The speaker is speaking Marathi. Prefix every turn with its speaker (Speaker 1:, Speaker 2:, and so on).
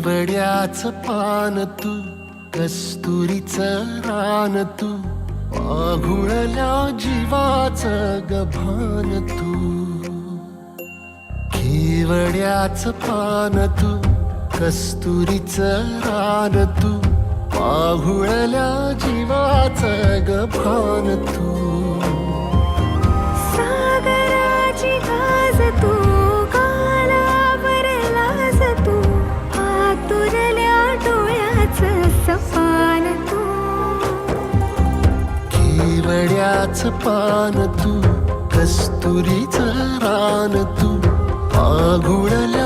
Speaker 1: केवड्याच पान तू कस्तुरीच रान तू आघुळल्या जीवाच गभान तू. केवड्याच पान तू कस्तुरीच रान तू आघुळल्या जीवाच गभान तू. केवड्याच पान तू कस्तुरीच रान तू आघुळल्या